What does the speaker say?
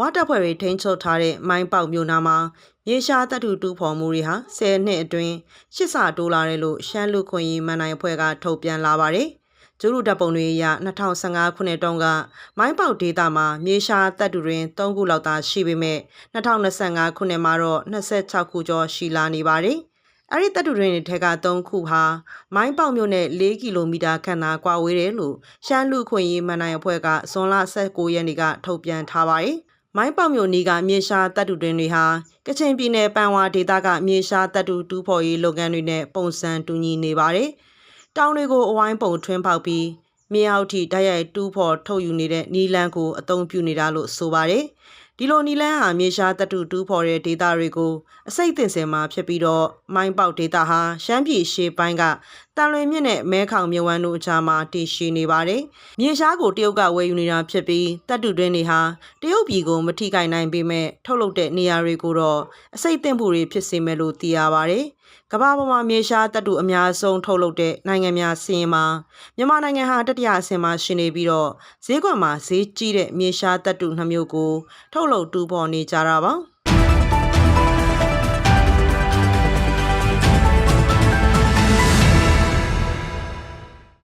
ဝါတပ်ဖွဲ့တွေထိန်းချုပ်ထားတဲ့မိုင်းပေါက်မြို့နာမှာမြေရှားတပ်ထုတူးဖော်မှုတွေဟာ10နှစ်အတွင်းရှစ်ဆတိုးလာတယ်လို့ရှမ်းလူခွင့်ရေးမန်နိုင်အဖွဲ့ကထုတ်ပြန်လာပါတယ်။ကျူးလူတပ်ပုံတွေအရ2015ခုနှစ်တုန်းကမိုင်းပေါက်ဒေသမှာမြေရှားတပ်တူတွင်3ခုလောက်သာရှိပေမဲ့2025ခုနှစ်မှာတော့26ခုကျော်ရှိလာနေပါတယ်။အဲ့ဒီတပ်တူတွင်ထက်က3ခုဟာမိုင်းပေါက်မြို့နဲ့4ကီလိုမီတာခန့်သာကွာဝေးတယ်လို့ရှမ်းလူခွင့်ရေးမန်နိုင်အဖွဲ့ကဇွန်လ19ရက်နေ့ကထုတ်ပြန်ထားပါတယ်။ မိုင်းပေါက်မြို့နီးကမြေရှားတပ်တူတွင်တွေဟာကချင်ပြည်နယ်ပန်ဝါဒေသကမြေရှားတပ်တူတူးဖော်ရေးလုပ်ငန်းတွေနဲ့ပုံစံတူညီနေပါတယ်။တောင်တွေကိုအဝိုင်းပုံထွင်းပေါက်ပြီးမြေအောက်ထိတိုက်ရိုက်တူးဖော်ထုတ်ယူနေတဲ့နီလန်းကိုအသုံးပြုနေတာလို့ဆိုပါတယ်။ဒီလိုနီလန်းဟာမြေရှားတပ်တူတူးဖော်တဲ့ဒေသတွေကိုအစိတ်တင်စင်မှာဖြစ်ပြီးတော့မိုင်းပေါက်ဒေသဟာရှမ်းပြည်ရှေ့ပိုင်းက တန်လွင်မြစ်နဲ့မဲခေါင်မြဝန်းတို့အကြားမှာတည်ရှိနေပါတယ်။မြေရှားကိုတရုတ်ကဝယ်ယူနေတာဖြစ်ပြီးတပ်တူတွင်းတွေဟာတရုတ်ပြည်ကိုမထိခိုက်နိုင်ပေမဲ့ထုတ်လုပ်တဲ့နေရာတွေကိုတော့အစိတ်တင်မှုတွေဖြစ်စေမယ်လို့သိရပါတယ်။ကမ္ဘာပေါ်မှာမြေရှားတပ်တူအများဆုံးထုတ်လုပ်တဲ့နိုင်ငံများစီးရင်မှာမြန်မာနိုင်ငံဟာတတိယအဆင့်မှာရှိနေပြီးတော့ဈေးကွက်မှာဈေးကြီးတဲ့မြေရှားတပ်တူနှမျိုးကိုထုတ်လုပ်တူးဖော်နေကြတာပါ။